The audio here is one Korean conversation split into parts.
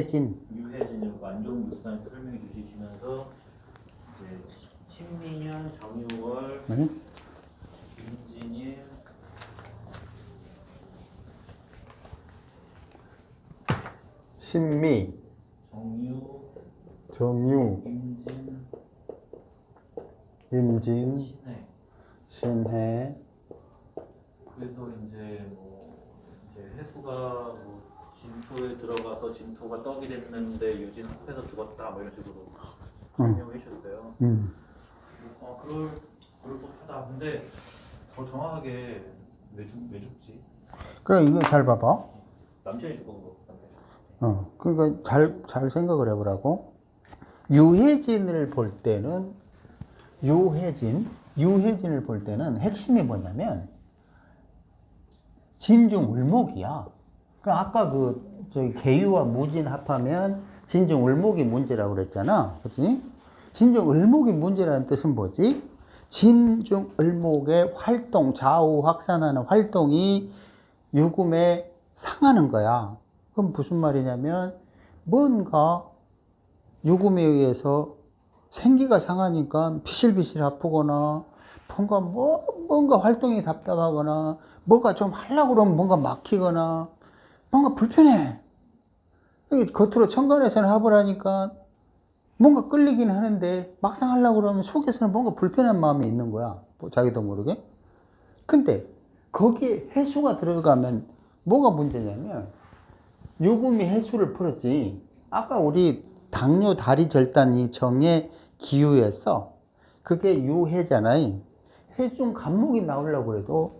유해진. 유해진을 완종 무수단 설명해 주시면서 이제 신민현, 정유월, 네? 김진일, 신미, 정유, 정유, 임진, 임진, 신혜. 신혜. 그래서 이제 뭐 이제 해수가 뭐 진토에 들어가서 진토가 떡이 됐는데 유진 앞에서 죽었다 뭐 이런 식으로 응. 설명해 주셨어요. 음. 어 그럴 그럴 법하다. 근데 더 정확하게 왜, 죽, 왜 죽지? 그래 이거 잘 봐봐. 남편이 죽은 거 어, 그러니까 잘, 잘 생각을 해보라고. 유해진을 볼 때는, 유해진, 유해진을 볼 때는 핵심이 뭐냐면, 진중 을목이야. 그 아까 그, 저기, 개유와 무진 합하면 진중 을목이 문제라고 그랬잖아. 그치? 진중 을목이 문제라는 뜻은 뭐지? 진중 을목의 활동, 좌우 확산하는 활동이 유금에 상하는 거야. 그럼 무슨 말이냐면 뭔가 유금에 의해서 생기가 상하니까 비실비실 아프거나 뭔가 뭐 뭔가 활동이 답답하거나 뭐가 좀 하려고 그러면 뭔가 막히거나 뭔가 불편해. 겉으로 천간에서는 합을 하니까 뭔가 끌리긴 하는데 막상 하려고 그러면 속에서는 뭔가 불편한 마음이 있는 거야. 뭐 자기도 모르게. 근데 거기에 해수가 들어가면 뭐가 문제냐면 요금이 해수를 풀었지. 아까 우리 당뇨 다리 절단이 정의 기후에서 그게 유해잖아요. 해중 간목이 나오려고 그래도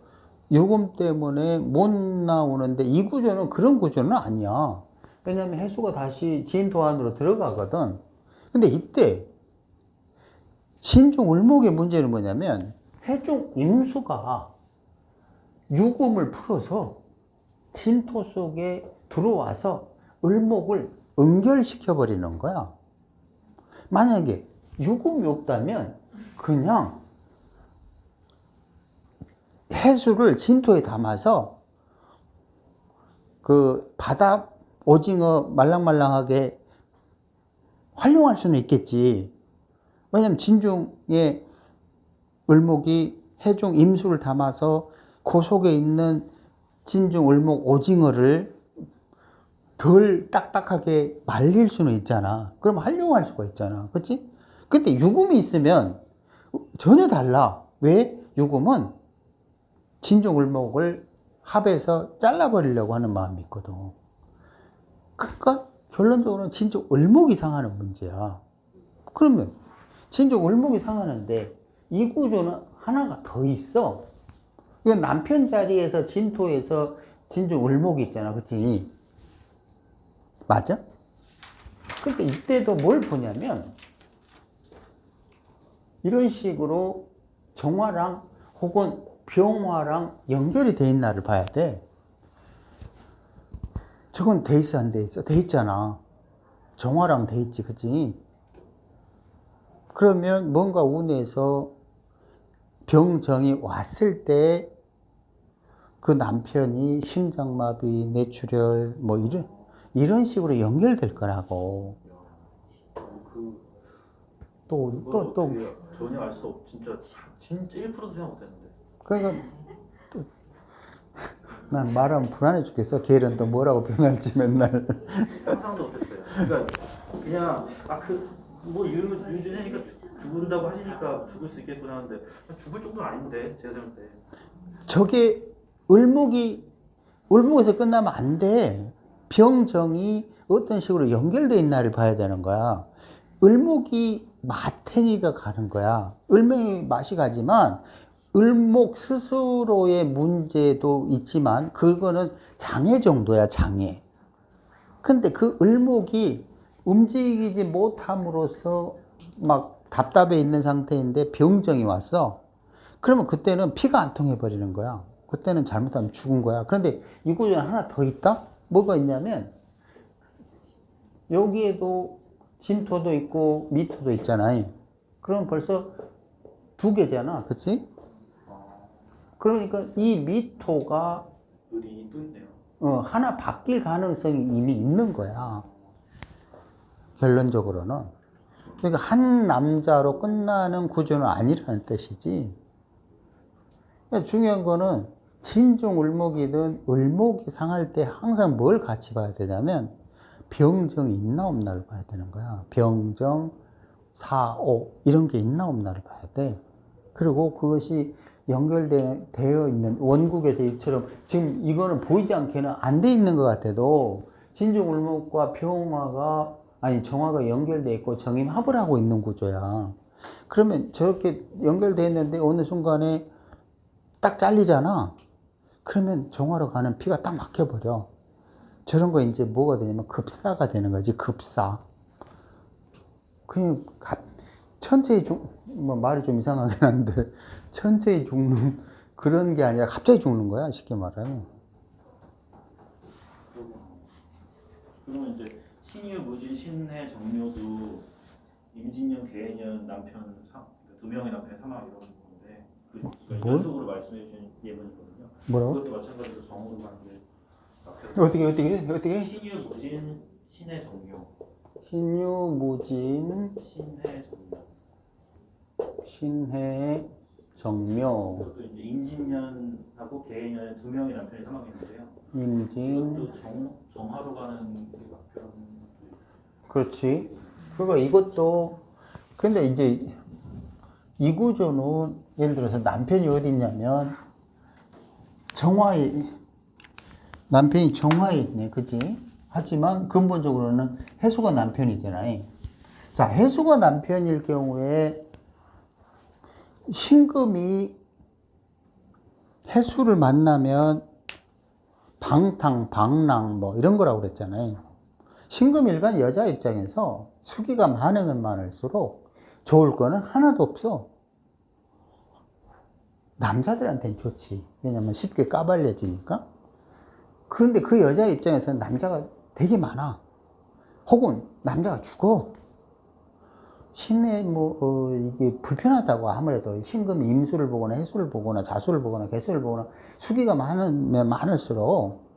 요금 때문에 못 나오는데 이 구조는 그런 구조는 아니야. 왜냐면 해수가 다시 진도 안으로 들어가거든. 근데 이때 신중 을목의 문제는 뭐냐면 해중 임수가 유금을 풀어서 진토 속에 들어와서 을목을 응결시켜 버리는 거야. 만약에 유금이 없다면 그냥 해수를 진토에 담아서 그 바다 오징어 말랑말랑하게 활용할 수는 있겠지. 왜냐면 진중에 을목이 해중 임수를 담아서 그 속에 있는 진중 을목 오징어를 덜 딱딱하게 말릴 수는 있잖아. 그럼 활용할 수가 있잖아. 그치? 근데 유금이 있으면 전혀 달라. 왜? 유금은 진중 을목을 합해서 잘라버리려고 하는 마음이 있거든. 그러니까 결론적으로는 진중 을목이 상하는 문제야. 그러면 진중 을목이 상하는데 이 구조는 하나가 더 있어. 이건 남편 자리에서 진토에서 진중 을목이 있잖아. 그치? 맞아? 근데 이때도 뭘 보냐면 이런 식으로 정화랑 혹은 병화랑 연결이 돼 있나를 봐야 돼. 저건 돼 있어 안 돼 있어? 돼 있잖아. 정화랑 돼 있지, 그치? 그러면 뭔가 운에서 병정이 왔을 때 그 남편이 심장마비, 뇌출혈 뭐 이런 이런 식으로 연결될 거라고. 그또또 또 전혀 알 수 없. 진짜 진짜 1%도 생각 못 했는데. 그러니까 또 난 말하면 불안해 죽겠어. 걔는 또 뭐라고 변할지 맨날. 상상도 못했어요. 그러니까 그냥 아그뭐 유진이니까 죽는다고 하시니까 죽을 수 있겠구나 하는데 죽을 정도는 아닌데 제가 생각할 때. 저게 을목이 을목에서 끝나면 안 돼. 병정이 어떤 식으로 연결돼 있나를 봐야 되는 거야. 을목이 마탱이가 가는 거야. 을목이 맛이 가지만 을목 스스로의 문제도 있지만 그거는 장애 정도야, 장애. 근데 그 을목이 움직이지 못함으로써 막 답답해 있는 상태인데 병정이 왔어. 그러면 그때는 피가 안 통해 버리는 거야. 그때는 잘못하면 죽은 거야. 그런데 이 구조는 하나 더 있다? 뭐가 있냐면 여기에도 진토도 있고 미토도 있잖아요. 그럼 벌써 두 개잖아. 그치? 그러니까 이 미토가. 어, 하나 바뀔 가능성이 이미 있는 거야. 결론적으로는. 그러니까 한 남자로 끝나는 구조는 아니라는 뜻이지. 그러니까 중요한 거는 진중 을목이든 을목이 상할 때 항상 뭘 같이 봐야 되냐면 병정이 있나 없나를 봐야 되는 거야. 병정, 사오 이런 게 있나 없나를 봐야 돼. 그리고 그것이 연결되어 있는 원국에서 이처럼 지금 이거는 보이지 않게는 안 돼 있는 것 같아도 진중 을목과 병화가 아니 정화가 연결돼 있고 정임 합을 하고 있는 구조야. 그러면 저렇게 연결돼 있는데 어느 순간에 딱 잘리잖아. 그러면 정화로 가는 피가 딱 막혀버려. 저런 거 이제 뭐가 되냐면 급사가 되는 거지, 급사. 그냥 갑, 천천히 죽, 뭐 말이 좀 이상하긴 한데, 천천히 죽는 그런 게 아니라 갑자기 죽는 거야, 쉽게 말하면. 그러면 이제 신유, 무진, 신해, 정묘도 임진년, 계해년 남편 사, 두 명의 남편의 사망 이런 건데 그 그러니까 뭐? 연속으로 말씀해 주신 예문이거든요. 뭐라고? 그것도 마찬가지로 정으로 가는데 어떻게, 어떻게, 어떻게? 신유, 무진, 신해, 정묘, 신유, 무진, 신해, 정묘. 신해, 정묘, 이제 임진년하고 계해년에 두 명의 남편이 사망했는데요. 임진, 이것도 정 정하로 가는 그 그런 그렇지. 그러니까 이것도 근데 이제 이 구조는 예를 들어서 남편이 어디 있냐면 정화에 남편이 정화에 있네, 그지? 하지만 근본적으로는 해수가 남편이잖아요. 자, 해수가 남편일 경우에 신금이 해수를 만나면 방탕, 방랑 뭐 이런 거라고 그랬잖아요. 신금일간 여자 입장에서 수기가 많으면 많을수록 좋을 거는 하나도 없어. 남자들한테는 좋지. 왜냐면 쉽게 까발려지니까. 그런데 그 여자 입장에서는 남자가 되게 많아. 혹은 남자가 죽어. 신에 뭐, 어, 이게 불편하다고 아무래도 신금이 임수를 보거나 해수를 보거나 자수를 보거나 개수를 보거나 수기가 많으면 많을수록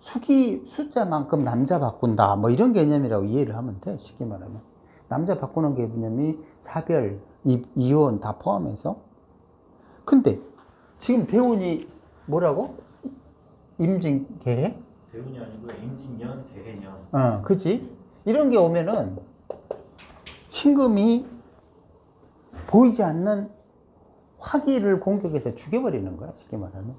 수기 숫자만큼 남자 바꾼다 뭐 이런 개념이라고 이해를 하면 돼 쉽게 말하면. 남자 바꾸는 개념이 사별 이, 이혼 다 포함해서. 근데 지금 대운이 뭐라고? 임진계해? 대운이 아니고 임진년, 계해년. 어 그치? 이런 게 오면은 신금이 보이지 않는 화기를 공격해서 죽여버리는 거야 쉽게 말하면.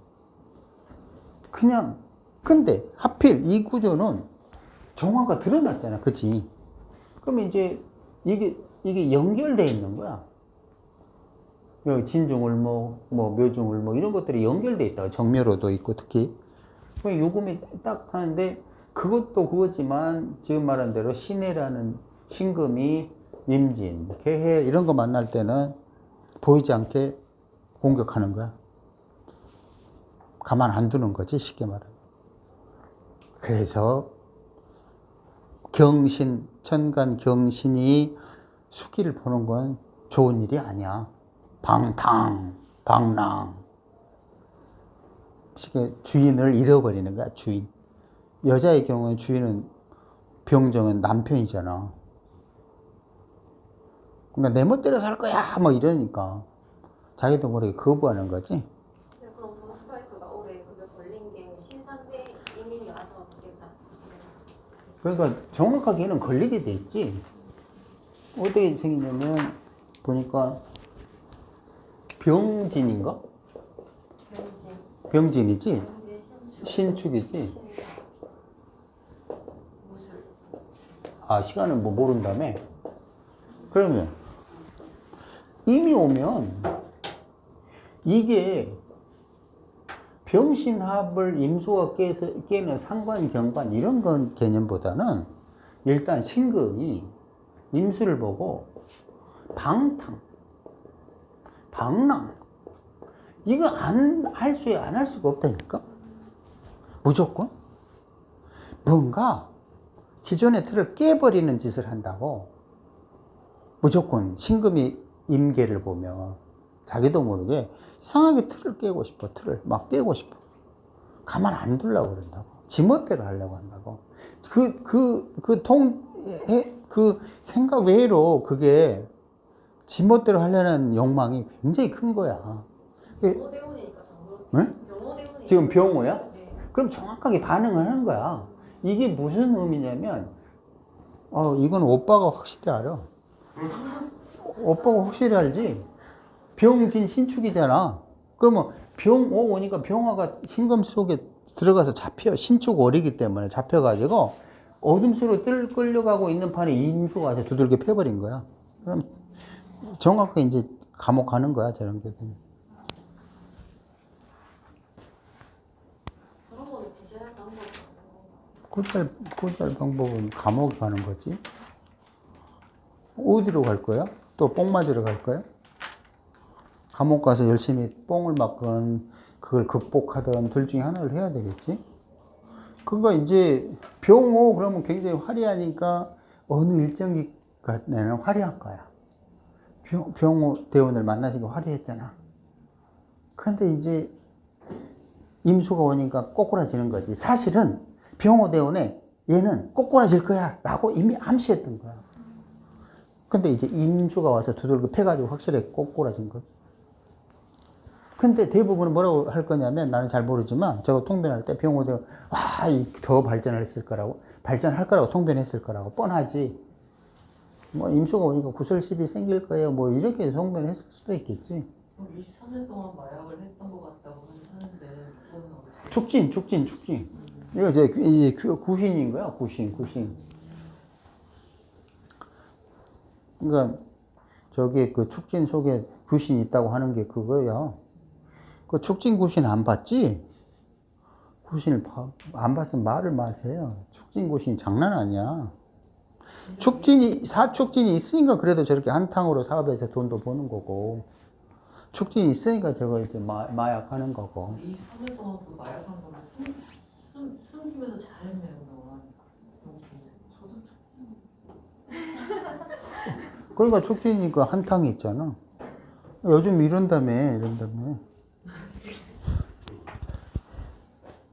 그냥 근데 하필 이 구조는 정화가 드러났잖아 그치? 그러면 이제 이게 이게 연결돼 있는 거야. 진중을목 뭐 묘중을목 이런 것들이 연결돼 있다고 정묘로도 있고 특히. 그 요금이 딱 하는데 그것도 그거지만 지금 말한 대로 신해라는 신금이 임진, 개해 이런 거 만날 때는 보이지 않게 공격하는 거야. 가만 안 두는 거지 쉽게 말하면. 그래서 경신, 천간 경신이 수기를 보는 건 좋은 일이 아니야. 방탕, 방랑. 쉽게 주인을 잃어버리는 거야, 주인. 여자의 경우에 주인은 병정은 남편이잖아. 그러니까 내 멋대로 살 거야, 뭐 이러니까. 자기도 모르게 거부하는 거지. 네, 그럼 브라이크가 올해 그게 걸린 게 신선대 이민이 와서 그랬다. 그러니까 정확하게는 걸리게 돼 있지. 어떻게 생기냐면, 보니까 병진인가? 병진, 병진이지? 병진 신축, 신축이지? 무술. 아, 시간을 뭐 모른다며? 그러면, 이미 오면, 이게 병신합을 임수가 깨서, 깨는 상관, 경관, 이런 건 개념보다는 일단 신금이 임수를 보고 방탕, 방랑, 이거 안, 할 수, 안할 수가 없다니까? 무조건? 뭔가 기존의 틀을 깨버리는 짓을 한다고 무조건 신금이 임계를 보면 자기도 모르게 이상하게 틀을 깨고 싶어 틀을 막 깨고 싶어 가만 안 두려고 그런다고 지멋대로 하려고 한다고 그 그 그통그 생각 외로 그게 지멋대로 하려는 욕망이 굉장히 큰 거야. 그- 영어 대본이니까 더 네? 지금 병호야? 네. 그럼 정확하게 반응을 하는 거야. 이게 무슨 의미냐면, 어, 이건 오빠가 확실히 알아. 오빠가 확실히 알지? 병진 신축이잖아. 그러면 병오 오니까 병화가 흰금 속에 들어가서 잡혀. 신축 오리기 때문에 잡혀가지고 어둠 속으로 뜰 끌려가고 있는 판에 임수가 와서 두들겨 패버린 거야. 그럼 정확하게 이제 감옥 가는 거야, 저런 게. 구달, 구달 방법은 감옥 가는 거지. 어디로 갈 거야? 또 뽕 맞으러 갈 거야? 감옥 가서 열심히 뽕을 맞건 그걸 극복하든 둘 중에 하나를 해야 되겠지. 그거 이제 병호 그러면 굉장히 화려하니까 어느 일정 기간에는 화려할 거야. 병, 병호 대원을 만나시니까 화려했잖아. 그런데 이제 임수가 오니까 꼬꾸라지는 거지. 사실은 병호 대원에 얘는 꼬꾸라질 거야 라고 이미 암시했던 거야. 근데 이제 임수가 와서 두들겨 패가지고 확실하게 꼬꾸라진 거지. 근데 대부분은 뭐라고 할 거냐면 나는 잘 모르지만 저거 통변할 때 대원 와, 이더 발전을 했을 거라고 발전할 거라고 통변했을 거라고 뻔하지. 뭐 임수가 오니까 구설십이 생길 거예요. 뭐 이렇게 통변했을 수도 있겠지. 그럼 23년 동안 마약을 했던 것 같다고 하는데? 축진, 축진, 축진. 이거 이제 구신인 거야, 구신, 구신. 그러니까 저기 그 축진 속에 구신 있다고 하는 게 그거야. 그 축진 구신 안 봤지? 구신을 봐- 안 봤으면 말을 마세요. 축진 구신 장난 아니야. 축진이 사축진이 있으니까 그래도 저렇게 한탕으로 사업해서 돈도 버는 거고. 축진이 있으니까 저거 이제 마, 마약하는 거고. 23년 동안 그 마약한 거를 숨, 숨, 숨기면서 잘했네요 그동안. 저도 축진. 그러니까 축진이니까 한탕이 있잖아. 요즘 이런다며, 이런다며.